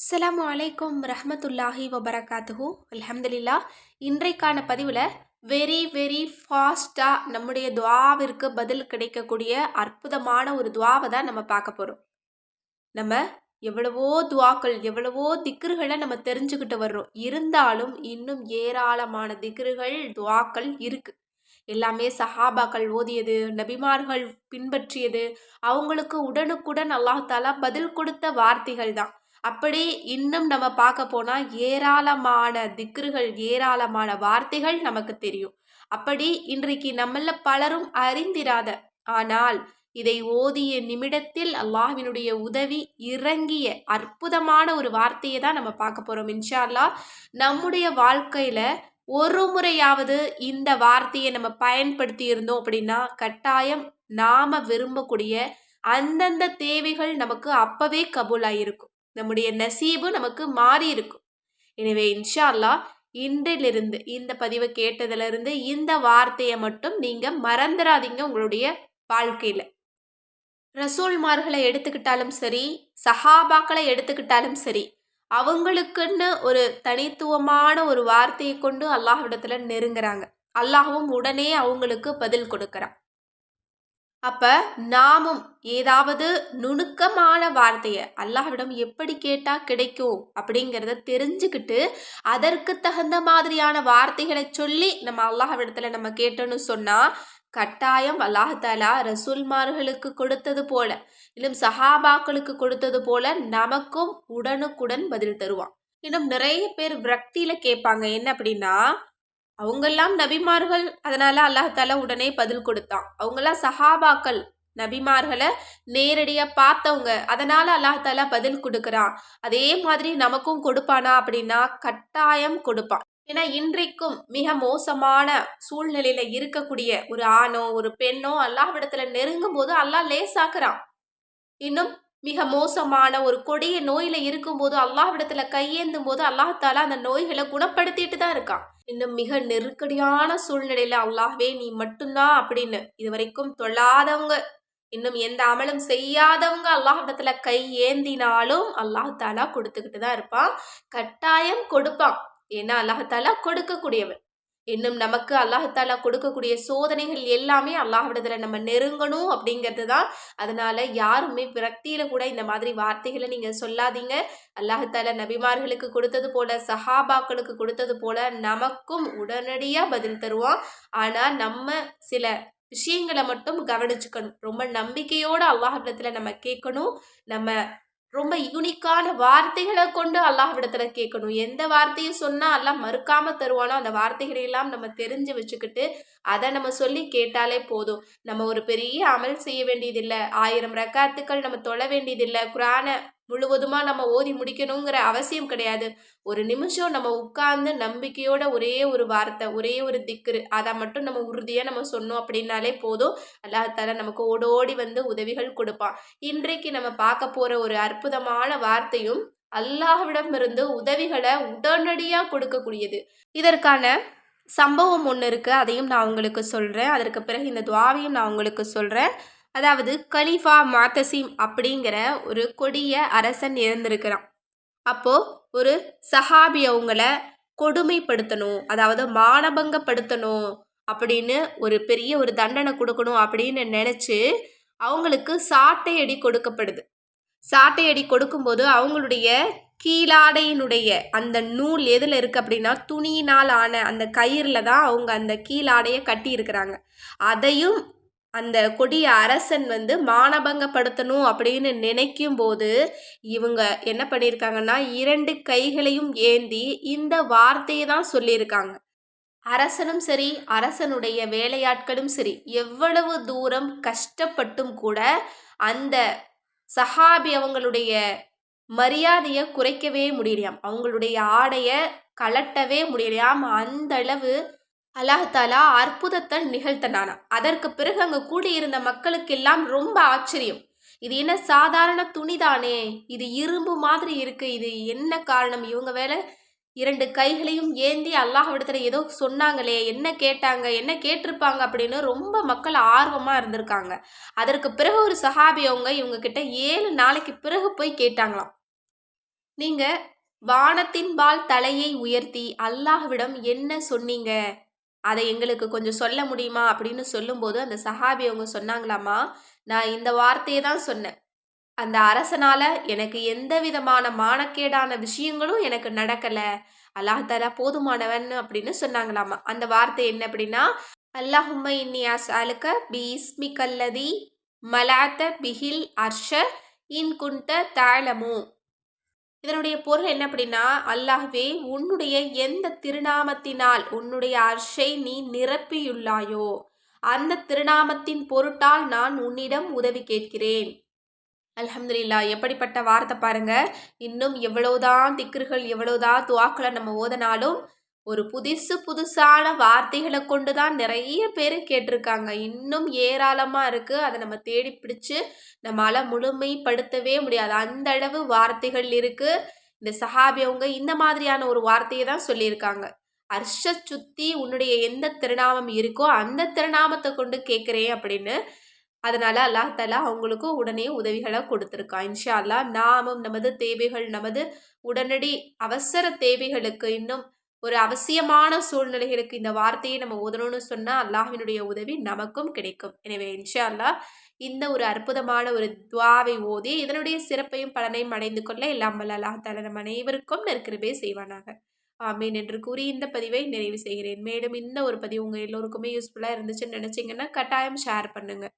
அஸ்லாம் அலைக்கும் ரஹமத்துல்லாஹி வபரகாத்துஹு. அலமதுல்லா இன்றைக்கான பதிவில் வெரி வெரி ஃபாஸ்ட்டாக நம்முடைய துவாவிற்கு பதில் கிடைக்கக்கூடிய அற்புதமான ஒரு துவாவை தான் நம்ம பார்க்க போகிறோம் நம்ம எவ்வளவோ துவாக்கள் எவ்வளவோ திக்ருகளை நம்ம தெரிஞ்சுக்கிட்டு வர்றோம். இருந்தாலும் இன்னும் ஏராளமான திக்ருகள் துவாக்கள் இருக்குது எல்லாமே சஹாபாக்கள் ஓதியது நபிமார்கள் பின்பற்றியது அவங்களுக்கு உடனுக்குடன் அல்லாஹாலா பதில் கொடுத்த வார்த்தைகள் தான். அப்படி இன்னும் நம்ம பார்க்க போனால் ஏராளமான திக்ருகள் ஏராளமான வார்த்தைகள் நமக்கு தெரியும். அப்படி இன்றைக்கு நம்மள பலரும் அறிந்திராத ஆனால் இதை ஓதிய நிமிடத்தில் அல்லாஹினுடைய உதவி இறங்கிய அற்புதமான ஒரு வார்த்தையை தான் நம்ம பார்க்க போகிறோம் இன்ஷா நம்முடைய வாழ்க்கையில் ஒரு முறையாவது இந்த வார்த்தையை நம்ம பயன்படுத்தி இருந்தோம் அப்படின்னா கட்டாயம் நாம விரும்பக்கூடிய அந்தந்த தேவைகள் நமக்கு அப்பவே கபூலாயிருக்கும். நம்முடைய நசீபு நமக்கு மாறி இருக்கும் எனவே இன்ஷா அல்லாஹ் இன்றிலிருந்து இந்த பதிவை கேட்டதிலிருந்து இந்த வார்த்தையை மட்டும் நீங்கள் மறந்துடாதீங்க உங்களுடைய வாழ்க்கையில். ரசூல்மார்களை எடுத்துக்கிட்டாலும் சரி சஹாபாக்களை எடுத்துக்கிட்டாலும் சரி அவங்களுக்குன்னு ஒரு தனித்துவமான ஒரு வார்த்தையை கொண்டு அல்லாஹ்விடத்தில் நெருங்குறாங்க. அல்லாஹும் உடனே அவங்களுக்கு பதில் கொடுக்குறான். அப்ப நாமும் ஏதாவது நுணுக்கமான வார்த்தையை அல்லாஹ்விடம் எப்படி கேட்டா கிடைக்கும் அப்படிங்கிறத தெரிஞ்சுக்கிட்டு அதற்கு தகுந்த மாதிரியான வார்த்தைகளை சொல்லி நம்ம அல்லாஹ்விடத்துல நம்ம கேட்டோன்னு சொன்னா கட்டாயம் அல்லாஹாலா ரசூல்மார்களுக்கு கொடுத்தது போல இன்னும் சஹாபாக்களுக்கு கொடுத்தது போல நமக்கும் உடனுக்குடன் பதில் தருவான். இன்னும் நிறைய பேர் விரக்தியில கேட்பாங்க. என்ன அப்படின்னா அவங்கெல்லாம் நபிமார்கள். அதனால அல்லாஹால உடனே பதில் கொடுத்தான். அவங்கெல்லாம் சஹாபாக்கள் நபிமார்களை நேரடியாக பார்த்தவங்க. அதனால அல்லாஹால பதில் கொடுக்குறான். அதே மாதிரி நமக்கும் கொடுப்பானா அப்படின்னா கட்டாயம் கொடுப்பான். ஏன்னா இன்றைக்கும் மிக மோசமான சூழ்நிலையில இருக்கக்கூடிய ஒரு ஆணோ ஒரு பெண்ணோ அல்லாஹ்விடத்துல நெருங்கும் போது அல்லாஹ் லேசாக்குறான். இன்னும் மிக மோசமான ஒரு கொடிய நோயில இருக்கும்போது அல்லாஹ்விடத்துல கையேந்தும் போது அல்லாஹால அந்த நோய்களை குணப்படுத்திட்டு தான் இருக்கான். இன்னும் மிக நெருக்கடியான சூழ்நிலையில அல்லாஹ்வே நீ மட்டும்தான் அப்படின்னு இது வரைக்கும் தொழாதவங்க இன்னும் எந்த அமலும் செய்யாதவங்க அல்லாஹிடத்துல கை ஏந்தினாலும் அல்லாஹாலா கொடுத்துக்கிட்டு தான் இருப்பான். கட்டாயம் கொடுப்பான். ஏன்னா அல்லாஹாலா கொடுக்கக்கூடியவன். இன்னும் நமக்கு அல்லாஹாலா கொடுக்கக்கூடிய சோதனைகள் எல்லாமே அல்லாஹிடத்துல நம்ம நெருங்கணும் அப்படிங்கிறது தான். அதனால யாருமே விரக்தியில கூட இந்த மாதிரி வார்த்தைகளை நீங்க சொல்லாதீங்க. அல்லாஹாலா நபிமார்களுக்கு கொடுத்தது போல சஹாபாக்களுக்கு கொடுத்தது போல நமக்கும் உடனடியா பதில் தருவான். ஆனா நம்ம சில விஷயங்களை மட்டும் கவனிச்சுக்கணும். ரொம்ப நம்பிக்கையோட அல்லாஹிடத்துல நம்ம கேட்கணும். நம்ம ரொம்ப யூனிக்கான வார்த்தைகளை கொண்டு அல்லாஹ்விடத்துல கேட்கணும். எந்த வார்த்தையும் சொன்னால் அல்லாஹ் மறுக்காம தருவானோ அந்த வார்த்தைகளை எல்லாம் நம்ம தெரிஞ்சு வச்சுக்கிட்டு அதை நம்ம சொல்லி கேட்டாலே போதும். நம்ம ஒரு பெரிய அமல் செய்ய வேண்டியதில்லை. ஆயிரம் ரக்காத்துக்கள் நம்ம தொழ வேண்டியதில்லை. குரானை முழுவதுமாக நம்ம ஓதி முடிக்கணுங்கிற அவசியம் கிடையாது. ஒரு நிமிஷம் நம்ம உட்கார்ந்து நம்பிக்கையோட ஒரே ஒரு வார்த்தை ஒரே ஒரு திக்ரு அதை மட்டும் நம்ம உறுதியாக நம்ம சொன்னோம் அப்படின்னாலே போதும். அல்லாஹால நமக்கு ஓடோடி வந்து உதவிகள் கொடுப்பான். இன்றைக்கு நம்ம பார்க்க போகிற ஒரு அற்புதமான வார்த்தையும் அல்லாஹ்விடம் இருந்து உதவிகளை உடனடியாக கொடுக்கக்கூடியது. இதற்கான சம்பவம் ஒன்று இருக்குது அதையும் நான் உங்களுக்கு சொல்கிறேன் அதற்கு பிறகு இந்த துவாவையும் நான் உங்களுக்கு சொல்கிறேன் அதாவது கலீஃபா மாத்தசீம் அப்படிங்கிற ஒரு கொடிய அரசன் இருந்திருக்கிறான். அப்போது ஒரு சஹாபி அவங்கள கொடுமைப்படுத்தணும் அதாவது மானபங்கப்படுத்தணும் அப்படின்னு ஒரு பெரிய ஒரு தண்டனை கொடுக்கணும் அப்படின்னு நினச்சி அவங்களுக்கு சாட்டை அடி கொடுக்கப்படுது. சாட்டை அடி கொடுக்கும்போது அவங்களுடைய கீழாடையினுடைய அந்த நூல் எதில் இருக்குது அப்படின்னா துணியினால் ஆன அந்த கயிறில் தான் அவங்க அந்த கீழாடையை கட்டி இருக்கிறாங்க அதையும் அந்த கொடிய அரசன் வந்து மானபங்கப்படுத்தணும் அப்படின்னு நினைக்கும் போது இவங்க என்ன பண்ணியிருக்காங்கன்னா இரண்டு கைகளையும் ஏந்தி இந்த வார்த்தையை தான் சொல்லியிருக்காங்க. அரசனும் சரி அரசனுடைய வேலையாட்களும் சரி எவ்வளவு தூரம் கஷ்டப்பட்டும் கூட அந்த சஹாபி அவங்களுடைய மரியாதையை குறைக்கவே முடியலையாம். அவங்களுடைய ஆடையை கலட்டவே முடியலையாம். அந்த அளவு அல்லாஹாலா அற்புதத்தை நிகழ்த்தினானா. அதற்கு பிறகு அங்கே கூடியிருந்த மக்களுக்கெல்லாம் ரொம்ப ஆச்சரியம். இது என்ன சாதாரண துணிதானே? இது இரும்பு மாதிரி இருக்கு. இது என்ன காரணம்? இவங்க வேலை இரண்டு கைகளையும் ஏந்தி அல்லாஹ்விடத்துல ஏதோ சொன்னாங்களே என்ன கேட்டாங்க என்ன கேட்டிருப்பாங்க அப்படின்னு ரொம்ப மக்கள் ஆர்வமாக இருந்திருக்காங்க. அதற்கு பிறகு ஒரு சஹாபி அவங்க இவங்க கிட்ட ஏழு நாளைக்கு பிறகு போய் கேட்டாங்களாம். நீங்க வானத்தின்பால் தலையை உயர்த்தி அல்லாஹ்விடம் என்ன சொன்னீங்க? அதை எங்களுக்கு கொஞ்சம் சொல்ல முடியுமா? அப்படின்னு சொல்லும்போது அந்த சஹாபி அவங்க சொன்னாங்களாமா நான் இந்த வார்த்தையை தான் சொன்னேன். அந்த அரசனால் எனக்கு எந்த விதமான மானக்கேடான விஷயங்களும் எனக்கு நடக்கலை. அல்லாஹ் போதுமானவன் அப்படின்னு சொன்னாங்களாமா அந்த வார்த்தை என்ன அப்படின்னா அல்லாஹும்ம இன்னி அலுக்க பி இஸ்மி கல்லதி மலாத்த பிஹில் அர்ஷ இன் குண்ட தாளமு இதனுடைய பொருள் என்ன அப்படின்னா அல்லாஹ்வே உன்னுடைய எந்த திருநாமத்தினால் உன்னுடைய அர்ஷை நீ நிரப்பியுள்ளாயோ அந்த திருநாமத்தின் பொருட்டால் நான் உன்னிடம் உதவி கேட்கிறேன். அல்ஹம்துலில்லா எப்படிப்பட்ட வார்த்தை பாருங்க. இன்னும் எவ்வளவுதான் திக்ருகள் எவ்வளவுதான் துவாக்களை நம்ம ஓதனாலும் ஒரு புதுசு புதுசான வார்த்தைகளை கொண்டு தான் நிறைய பேர் கேட்டிருக்காங்க. இன்னும் ஏராளமாக இருக்குது அதை நம்ம தேடி பிடிச்சு நம்மளால் முழுமைப்படுத்தவே முடியாது. அந்த அளவு வார்த்தைகள் இருக்குது இந்த சஹாபி அவங்க இந்த மாதிரியான ஒரு வார்த்தையை தான் சொல்லியிருக்காங்க. அர்ஷ சுத்தி உன்னுடைய எந்த திருநாமம் இருக்கோ அந்த திருநாமத்தை கொண்டு கேட்குறேன் அப்படின்னு. அதனால் அல்லாஹ் தலா அவங்களுக்கும் உடனே உதவிகளை கொடுத்துருக்கான் இன்ஷா அல்லாஹ் நாமும் நமது தேவைகள் நமது உடனடி அவசர தேவைகளுக்கு இன்னும் ஒரு அவசியமான சூழ்நிலைகளுக்கு இந்த வார்த்தையை நம்ம ஓதணும்னு சொன்னால் அல்லாஹினுடைய உதவி நமக்கும் கிடைக்கும். எனவே இன்ஷா அல்லாஹ் இந்த ஒரு அற்புதமான ஒரு துவாவை ஓதி இதனுடைய சிறப்பையும் பலனையும் அடைந்து கொள்ள இல்லாமல் அல்லாஹ் தாலா நம் அனைவருக்கும் நெருக்கிறவே செய்வானாக. ஆமீன் என்று கூறி இந்த பதிவை நிறைவு செய்கிறேன். மேலும் இந்த ஒரு பதிவு உங்கள் எல்லோருக்குமே யூஸ்ஃபுல்லாக இருந்துச்சுன்னு நினச்சிங்கன்னா கட்டாயம் ஷேர் பண்ணுங்கள்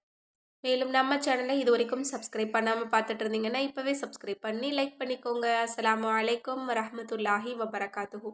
மேலும் நம்ம சேனலை இது வரைக்கும் சப்ஸ்கிரைப் பண்ணாமல் பார்த்துட்டு இருந்தீங்கன்னா இப்போவே சப்ஸ்கிரைப் பண்ணி லைக் பண்ணிக்கோங்க. அஸ்லாம் வலைக்கம் வரமத்துல்லாஹி வபரகாத்துஹூ.